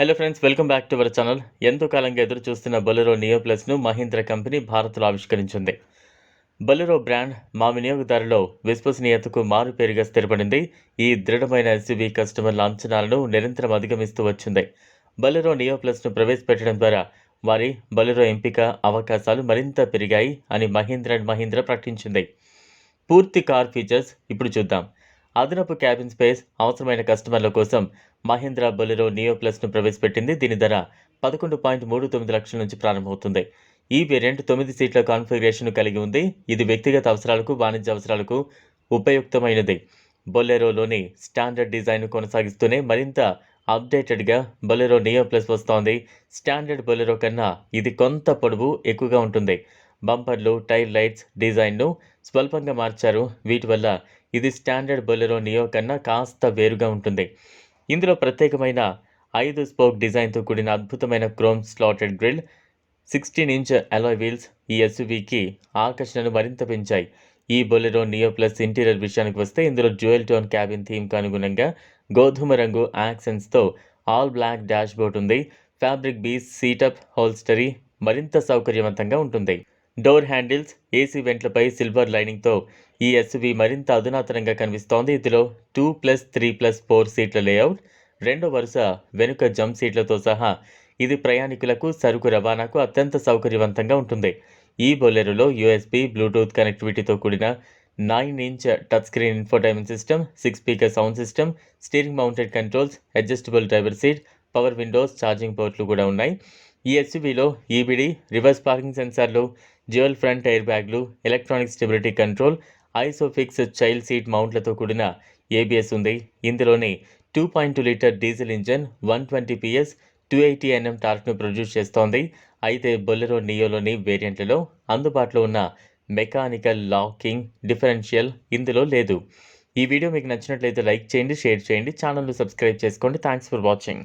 Hello friends welcome back to our channel ఎంతో కాలంగా ఎదురు చూస్తున్న బొలెరో నియో ప్లస్ను మహీంద్ర కంపెనీ భారత్లో ఆవిష్కరించింది. బొలెరో బ్రాండ్ మా వినియోగదారులో విశ్వసనీయతకు మారుపేరుగా స్థిరపడింది. ఈ దృఢమైన ఎస్యూవీ కస్టమర్ల అంచనాలను నిరంతరం అధిగమిస్తూ వచ్చింది. బొలెరో నియో ప్లస్ను ప్రవేశపెట్టడం ద్వారా వారి బొలెరో ఎంపిక అవకాశాలు మరింత పెరిగాయి అని మహీంద్ర అండ్ మహీంద్ర ప్రకటించింది. పూర్తి కార్ ఫీచర్స్ ఇప్పుడు చూద్దాం. అదనపు క్యాబిన్ స్పేస్ అవసరమైన కస్టమర్ల కోసం మహీంద్రా బొలెరో నియో ప్లస్ను ప్రవేశపెట్టింది. దీని ధర పదకొండు పాయింట్ మూడు తొమ్మిది లక్షల నుంచి ప్రారంభమవుతుంది. ఈ వేరియంట్ తొమ్మిది సీట్ల కాన్ఫిగరేషన్ కలిగి ఉంది. ఇది వ్యక్తిగత అవసరాలకు వాణిజ్య అవసరాలకు ఉపయుక్తమైనది. బొలెరోలోని స్టాండర్డ్ డిజైన్ కొనసాగిస్తూనే మరింత అప్డేటెడ్గా బొలెరో నియో ప్లస్ వస్తోంది. స్టాండర్డ్ బొలెరో కన్నా ఇది కొంత పొడవు ఎక్కువగా ఉంటుంది. బంపర్లు టైర్ లైట్స్ డిజైన్ను స్వల్పంగా మార్చారు. వీటి వల్ల ఇది స్టాండర్డ్ బొలెరో నియో కన్నా కాస్త వేరుగా ఉంటుంది. ఇందులో ప్రత్యేకమైన ఐదు స్పోక్ డిజైన్తో కూడిన అద్భుతమైన chrome slotted grille sixteen inch alloy wheels ఈ ఎస్యూవీకి ఆకర్షణను మరింత పెంచాయి. ఈ బొలెరో నియో ప్లస్ ఇంటీరియర్ విషయానికి వస్తే ఇందులో జ్యువెల్ టోన్ క్యాబిన్ థీమ్కి అనుగుణంగా గోధుమ రంగు యాక్సెంట్స్తో ఆల్ బ్లాక్ డాష్ బోర్డ్ ఉంది ఫ్యాబ్రిక్ బీస్ సీటప్ హోల్స్టరీ మరింత సౌకర్యవంతంగా ఉంటుంది. డోర్ హ్యాండిల్స్ ఏసీ వెంట్లపై సిల్వర్ లైనింగ్తో ఈ ఎస్వి మరింత అధునాతనంగా కనిపిస్తోంది. ఇందులో two plus three plus four సీట్ల లేఅవుట్ రెండో వరుస వెనుక జంప్ సీట్లతో సహా ఇది ప్రయాణికులకు సరుకు రవాణాకు అత్యంత సౌకర్యవంతంగా ఉంటుంది. ఈ బొలెరోలో యూఎస్బీ బ్లూటూత్ కనెక్టివిటీతో కూడిన nine inch touch screen infotainment system six speaker sound system steering mounted controls adjustable driver seat power windows charging పోర్ట్లు కూడా ఉన్నాయి. ఈ ఎస్యూవీలో ఈబిడి రివర్స్ పార్కింగ్ సెన్సార్లు డ్యూయల్ ఫ్రంట్ ఎయిర్ బ్యాగ్లు electronic stability control ISOFIX child seat మౌంట్లతో కూడిన ABS ఉంది. ఇందులోని two point two litre diesel engine one twenty PS two eighty Nm టార్క్ను produce చేస్తోంది. అయితే బొలెరో నియోలోని వేరియంట్లలో అందుబాటులో ఉన్న మెకానికల్ లాకింగ్ డిఫరెన్షియల్ ఇందులో లేదు. ఈ వీడియో మీకు నచ్చినట్లయితే లైక్ చేయండి షేర్ చేయండి ఛానల్ను సబ్స్క్రైబ్ చేసుకోండి. Thanks for watching